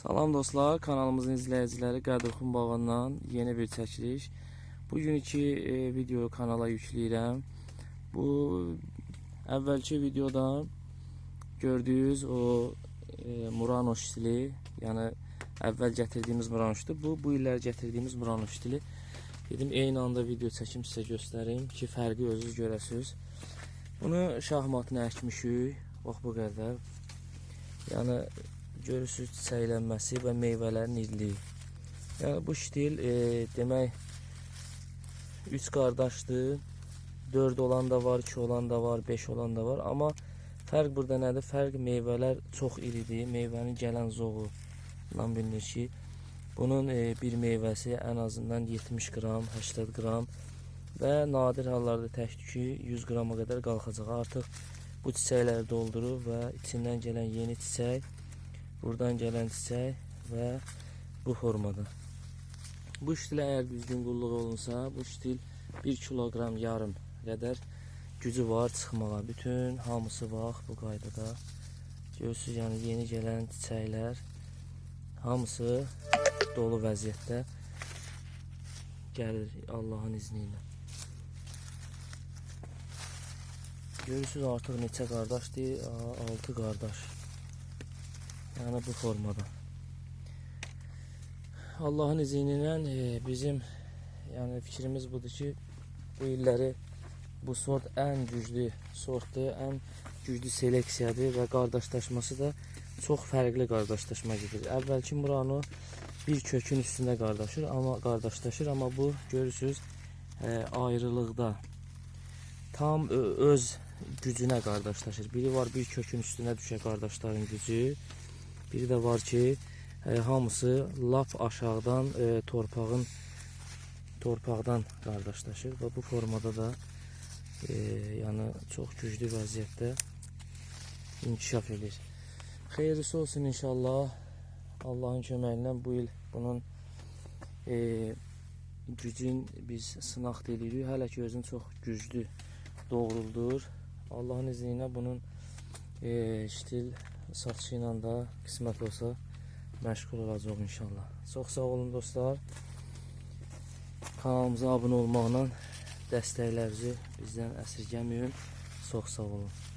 Salam dostlar, kanalımızın izləyiciləri Qədırxun bağından yeni bir çəkiliş. Bugünkü e, video kanala yükləyirəm. Bu əvvəlki videoda gördüyünüz o e, Murano stili, yəni əvvəl gətirdiyimiz Murano stili, bu bu illər gətirdiyimiz Murano stili. Dedim eyni anda video çəkim sizə göstərim ki, fərqi özünüz görəsiniz. Bunu şahmatına əkmişik. Bax bu qədər. Yəni görürsüz çiçəklənməsi və meyvələrin irliyi. Yəni bu stil e, demək 3 qardaşdır. 4 olan da var, 2 olan da var, 5 olan da var. Amma fərq burada nədir? Fərq meyvələr çox iridir. Meyvənin gələn zoğundan bilinir ki, bunun e, bir meyvəsi ən azından 70 qram, 80 qram və nadir hallarda ki, 100 qrama qədər qalxacaq. Artıq bu çiçəkləri doldurur və içindən gələn yeni çiçək Buradan gelen çiçək və bu formada. Bu stil əgər düzgün qulluq olunsa, bu stil 1 kiloqram yarım qədər gücü var çıxmağa. Bütün hamısı bax bu qaydada. Görürsüz, yəni yeni gələn çiçəklər hamısı dolu vəziyyətdə gəlir Allahın izni ilə. Görürsüz artıq neçə qardaşdır? 6 qardaş. Yəni bu formada. Allahın izni ilə e, bizim yəni fikrimiz budur ki, bu illəri bu sort ən güclü sortdur, ən güclü seleksiyadır və qardaşlaşması da çox fərqli qardaşlaşma gedir. Əvvəlki Murano bir kökün üstündə qardaşır, amma qardaşlaşır, amma bu görürsüz e, ayrılıqda tam öz gücünə qardaşlaşır. Biri var bir kökün üstünə düşə qardaşların gücü. Biri də var ki, e, hamısı lap aşağıdan e, torpağın torpaqdan qardaşlaşır və bu formada da e, yəni çox güclü vəziyyətdə inkişaf edir. Xeyirlisi olsun inşallah. Allahın köməyi bu il bunun e, gücün biz sınaq edirik. Hələ ki özünü çox güclü doğruldur. Allahın izni bunun e, stil satışı ilə də qismət olsa məşğul olacaq inşallah. Çox sağ olun dostlar. Kanalımıza abunə olmaqla dəstəklərinizi bizdən əsirgəməyin. Çox sağ olun.